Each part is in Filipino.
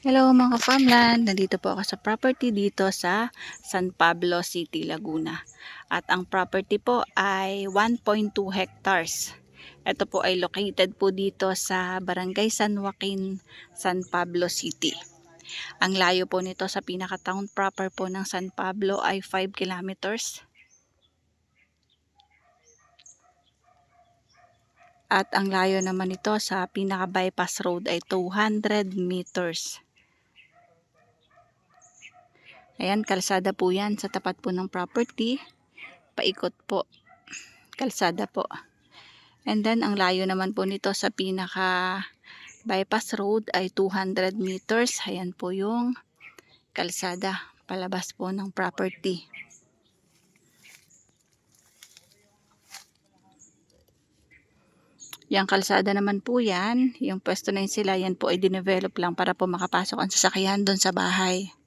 Hello mga farmland, nandito po ako sa property dito sa San Pablo City, Laguna. At ang property po ay 1.2 hectares. Ito po ay located po dito sa Barangay San Joaquin, San Pablo City. Ang layo po nito sa pinaka-town proper po ng San Pablo ay 5 kilometers. At ang layo naman nito sa pinaka-bypass road ay 200 meters. Ayan, kalsada po yan sa tapat po ng property. Paikot po. Kalsada po. And then, ang layo naman po nito sa pinaka bypass road ay 200 meters. Ayan po yung kalsada palabas po ng property. Yung kalsada naman po yan, yung pwesto na yun sila, yan po ay dinevelop lang para po makapasok ang sasakyan doon sa bahay.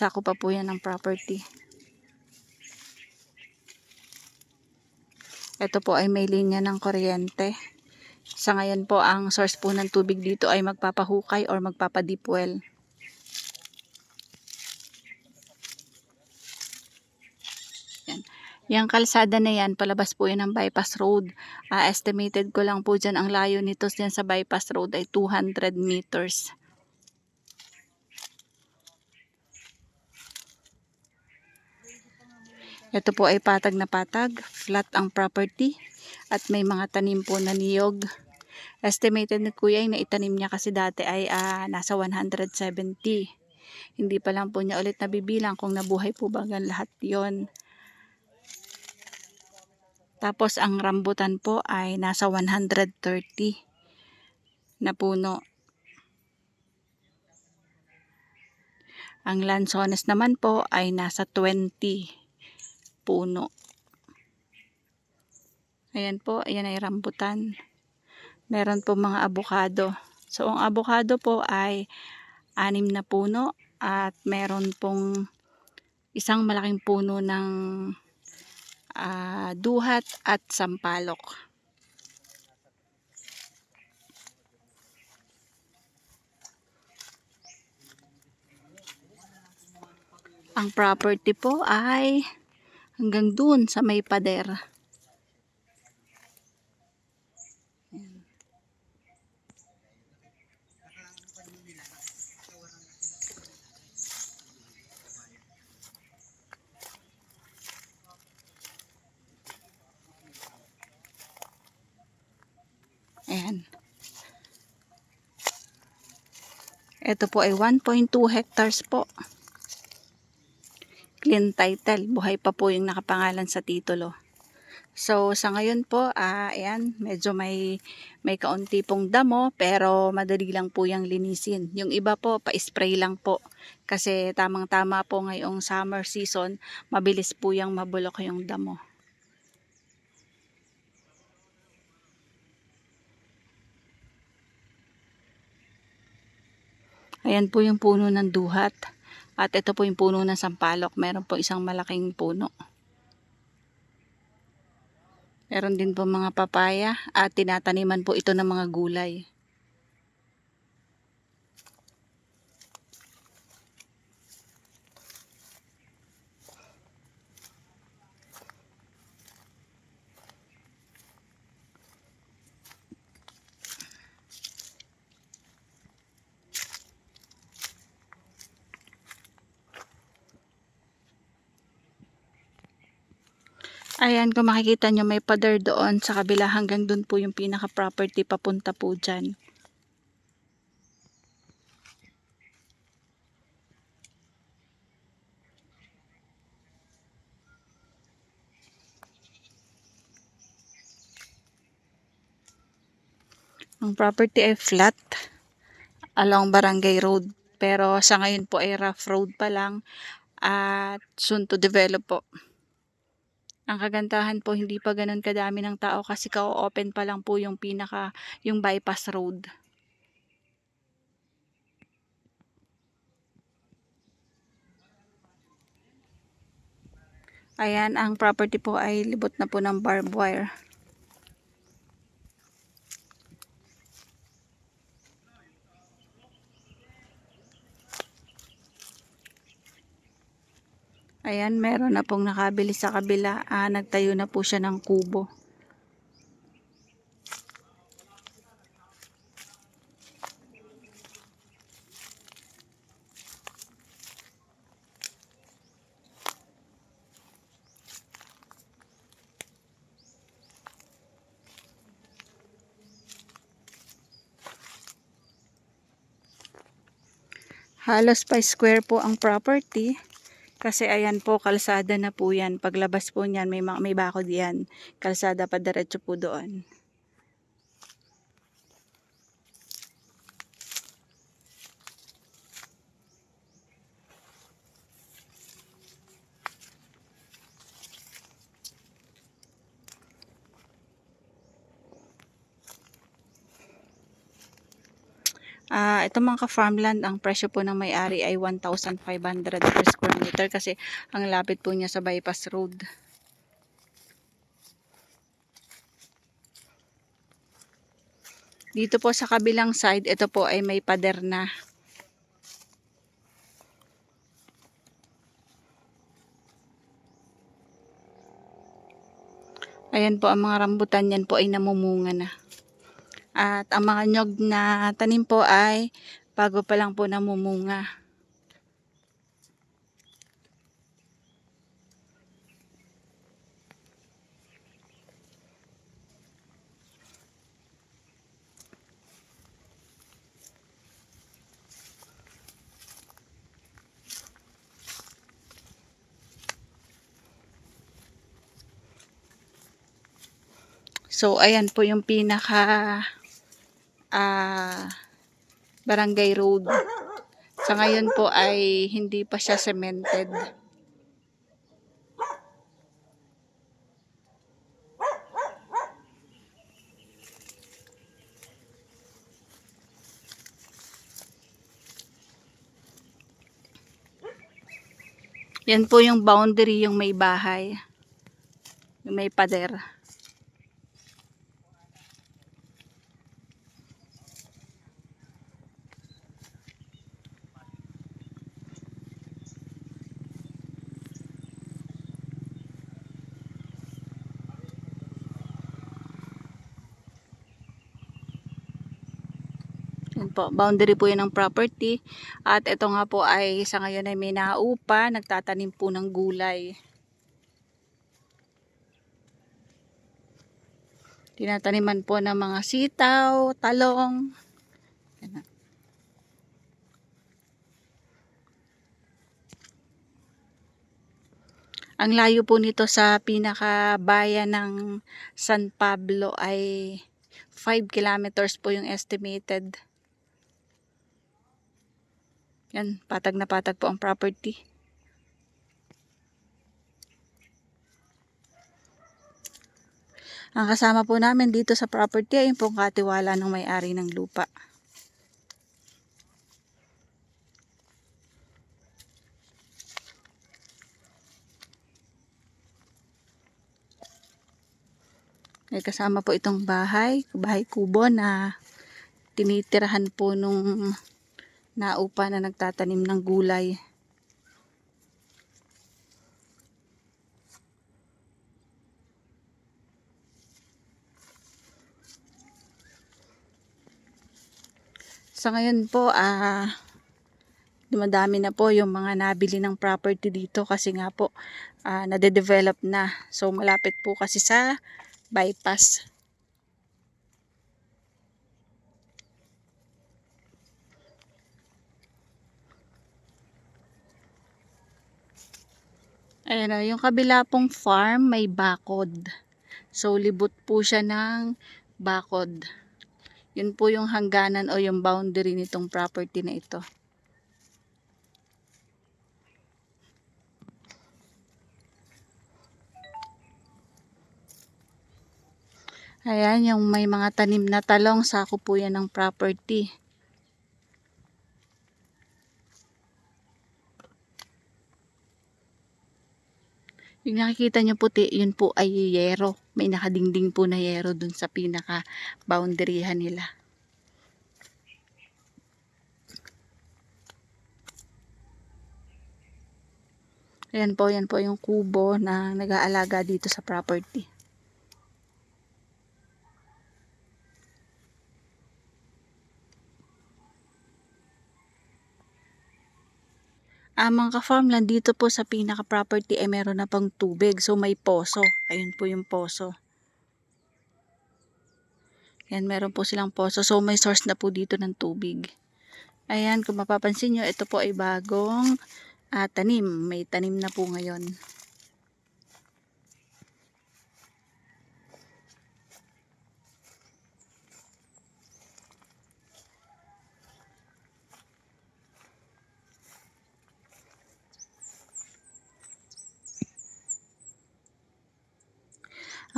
Sako pa po yan ng property. Ito po ay may linya ng kuryente. Sa ngayon po, ang source po ng tubig dito ay magpapahukay or magpapadip well. Yan. Yung kalsada na yan, palabas po yan ng bypass road. Ah, estimated ko lang po dyan, ang layo nito dyan sa bypass road ay 200 meters. Ito po ay patag na patag, flat ang property at may mga tanim po na niyog. Estimated ni kuya na itanim niya kasi dati ay ah, nasa 170. Hindi pa lang po niya ulit nabibilang kung nabuhay po ba lahat yon. Tapos ang rambutan po ay nasa 130 na puno. Ang lansones naman po ay nasa 20 puno. Ayan po, ayan ay rambutan. Meron po mga abukado. So, ang abukado po ay anim na puno at meron pong isang malaking puno ng ah, duhat at sampalok. Ang property po ay hanggang dun sa may pader. Ayan. Ito po ay 1.2 hectares po. Clean title. Buhay pa po yung nakapangalan sa titulo. So, sa ngayon po, ah, ayan, medyo may, may kaunti pong damo, pero madali lang po yung linisin. Yung iba po, pa-spray lang po. Kasi tamang-tama po ngayong summer season, mabilis po yung mabulok yung damo. Ayan po yung puno ng duhat. At ito po yung puno ng sampalok. Meron po isang malaking puno. Meron din po mga papaya at tinataniman po ito ng mga gulay. Ayan, kung makikita nyo may pader doon sa kabila hanggang doon po yung pinaka-property papunta po dyan. Ang property ay flat along Barangay Road. Pero sa ngayon po ay rough road pa lang at soon to develop po. Ang kagandahan po, hindi pa ganun kadami ng tao kasi ka-open pa lang po yung pinaka, yung bypass road. Ayan, ang property po ay libot na po ng barbed wire. Ayan, meron na pong nakabili sa kabila. Ah, nagtayo na po siya ng kubo. Halos pa square po ang property. Kasi ayan po, kalsada na po yan. Paglabas po niyan, may, ma- may bakod yan. Kalsada pa diretso po doon. Ah, ito mga ka-farmland, ang presyo po ng may-ari ay 1,500 per square meter kasi ang lapit po niya sa bypass road. Dito po sa kabilang side, ito po ay may pader na. Ayan po ang mga rambutan yan po ay namumunga na. At ang mga nyog na tanim po ay bago pa lang po namumunga. So, ayan po yung pinaka ah barangay road. Sa ngayon po ay hindi pa siya cemented. Yan po yung boundary yung may bahay. Yung may pader. Po, boundary po yan ng property. At ito nga po ay sa ngayon ay may naupa, nagtatanim po ng gulay. Tinataniman po ng mga sitaw, talong. Ang layo po nito sa pinakabayan ng San Pablo ay 5 kilometers po yung estimated. Yan, patag na patag po ang property. Ang kasama po namin dito sa property ay yung pong katiwala ng may-ari ng lupa. May kasama po itong bahay, bahay kubo na tinitirahan po nung naupa na nagtatanim ng gulay. Sa ngayon po, ah, dumadami na po yung mga nabili ng property dito kasi nga po, ah, nade-develop na. So, malapit po kasi sa bypass. Ayan yung kabila pong farm may bakod. So, libot po siya ng bakod. Yun po yung hangganan o yung boundary nitong property na ito. Ayan, yung may mga tanim na talong, sako po yan ng property. Yung nakikita nyo puti, yun po ay yero. May nakadingding po na yero dun sa pinaka boundaryhan nila. Ayan po, yan po yung kubo na nag-aalaga dito sa property. Ah, mga ka-farmland, dito po sa pinaka-property ay meron na pang tubig. So, may poso. Ayun po yung poso. Yan, meron po silang poso. So, may source na po dito ng tubig. Ayan, kung mapapansin nyo, ito po ay bagong ah, tanim. May tanim na po ngayon.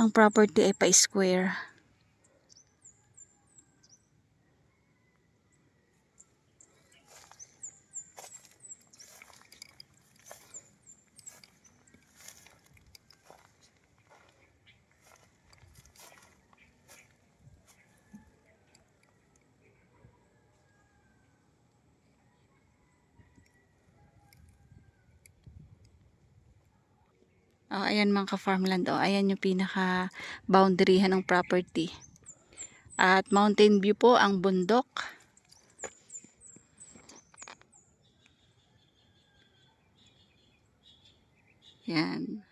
Ang property ay pa-square. Oh, ayan mga ka-farmland. Oh, ayan yung pinaka boundaryhan ng property. At mountain view po ang bundok. Yan.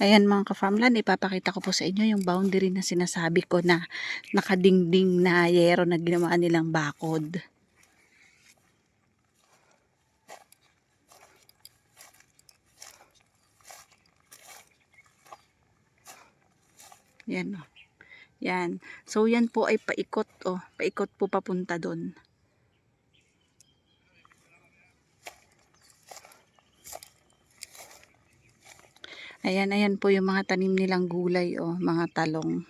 Ayan mga ka-farmland, ipapakita ko po sa inyo yung boundary na sinasabi ko na nakadingding na yero na ginawa nilang bakod. Yan o. Yan. So yan po ay paikot o. Oh. Paikot po papunta doon. Ayan, ayan po yung mga tanim nilang gulay oh, mga talong.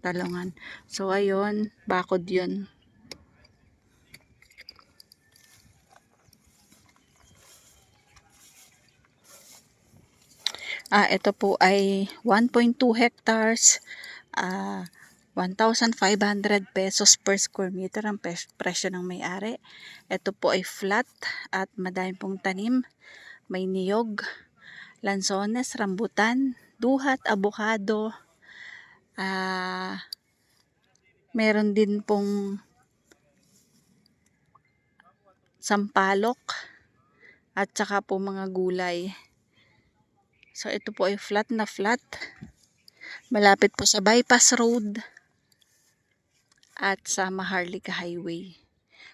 Talongan. So, ayun, bakod yun. Ah, ito po ay 1.2 hectares uh, ah, 1,500 pesos per square meter ang presyo ng may-ari. Ito po ay flat at madami pong tanim. May niyog, lansones, rambutan, duhat, abukado. Uh, meron din pong sampalok at saka po mga gulay. So ito po ay flat na flat. Malapit po sa bypass road at sa Maharlika Highway.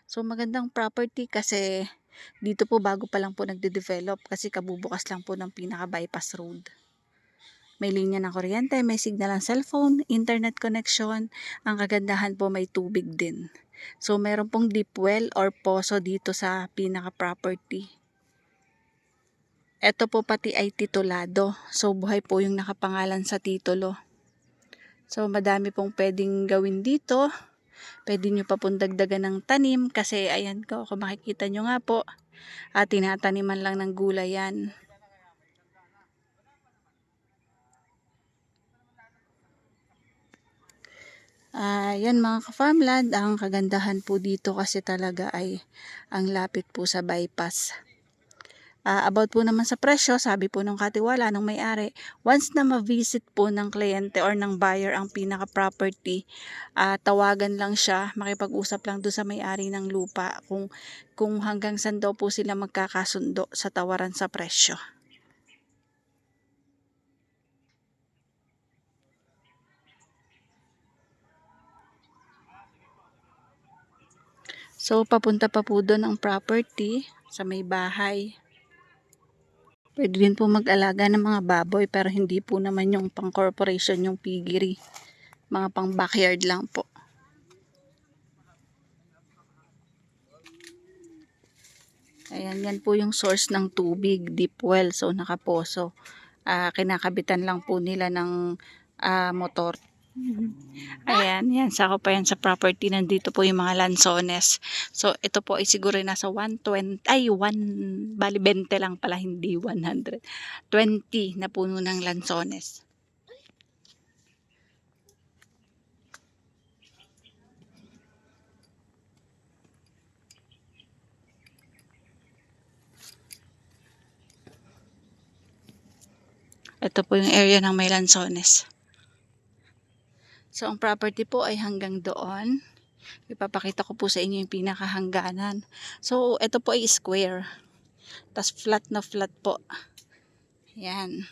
So magandang property kasi dito po bago pa lang po nagde-develop kasi kabubukas lang po ng pinaka bypass road. May linya ng kuryente, may signal ng cellphone, internet connection. Ang kagandahan po may tubig din. So meron pong deep well or poso dito sa pinaka property. Ito po pati ay titulado. So buhay po yung nakapangalan sa titulo. So, madami pong pwedeng gawin dito. Pwede nyo pa pong dagdagan ng tanim kasi ayan ko, kung makikita nyo nga po, at ah, tinataniman lang ng gulay yan. Uh, yan mga ka-farmland, ang kagandahan po dito kasi talaga ay ang lapit po sa bypass. Uh, about po naman sa presyo, sabi po ng katiwala ng may-ari, once na ma-visit po ng kliyente or ng buyer ang pinaka-property, uh, tawagan lang siya, makipag-usap lang doon sa may-ari ng lupa kung, kung hanggang saan daw po sila magkakasundo sa tawaran sa presyo. So, papunta pa po doon ang property sa may bahay. Pwede din po mag-alaga ng mga baboy pero hindi po naman yung pang corporation yung piggery. Mga pang backyard lang po. Ayan, yan po yung source ng tubig, deep well. So, nakaposo. ah, kinakabitan lang po nila ng ah, motor. Ayan, yan. Sako pa yan sa property. Nandito po yung mga lansones. So, ito po ay siguro nasa 120, ay 1, bali 20 lang pala, hindi 100. 20 na puno ng lansones. Ito po yung area ng may lansones. So, ang property po ay hanggang doon. Ipapakita ko po sa inyo yung pinakahangganan. So, ito po ay square. Tapos flat na flat po. Yan.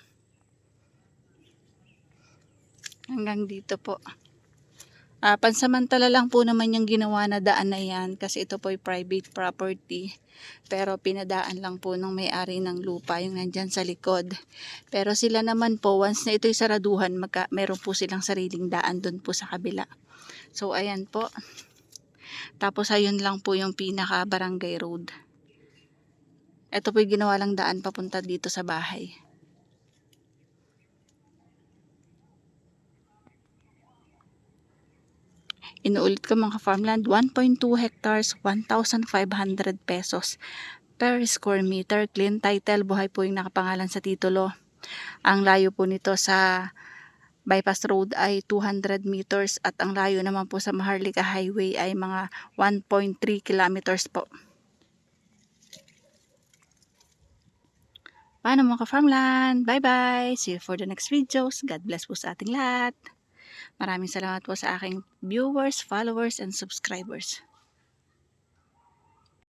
Hanggang dito po. Ah, pansamantala lang po naman yung ginawa na daan na yan kasi ito po ay private property. Pero pinadaan lang po ng may-ari ng lupa yung nandyan sa likod. Pero sila naman po, once na ito'y saraduhan, magka, meron po silang sariling daan doon po sa kabila. So, ayan po. Tapos, ayun lang po yung pinaka barangay road. Ito po yung ginawa lang daan papunta dito sa bahay. Inuulit ko mga farmland, 1.2 hectares, 1,500 pesos per square meter. Clean title, buhay po yung nakapangalan sa titulo. Ang layo po nito sa bypass road ay 200 meters at ang layo naman po sa Maharlika Highway ay mga 1.3 kilometers po. Paano mga ka-farmland? Bye-bye! See you for the next videos. God bless po sa ating lahat. Maraming salamat po sa aking viewers, followers, and subscribers.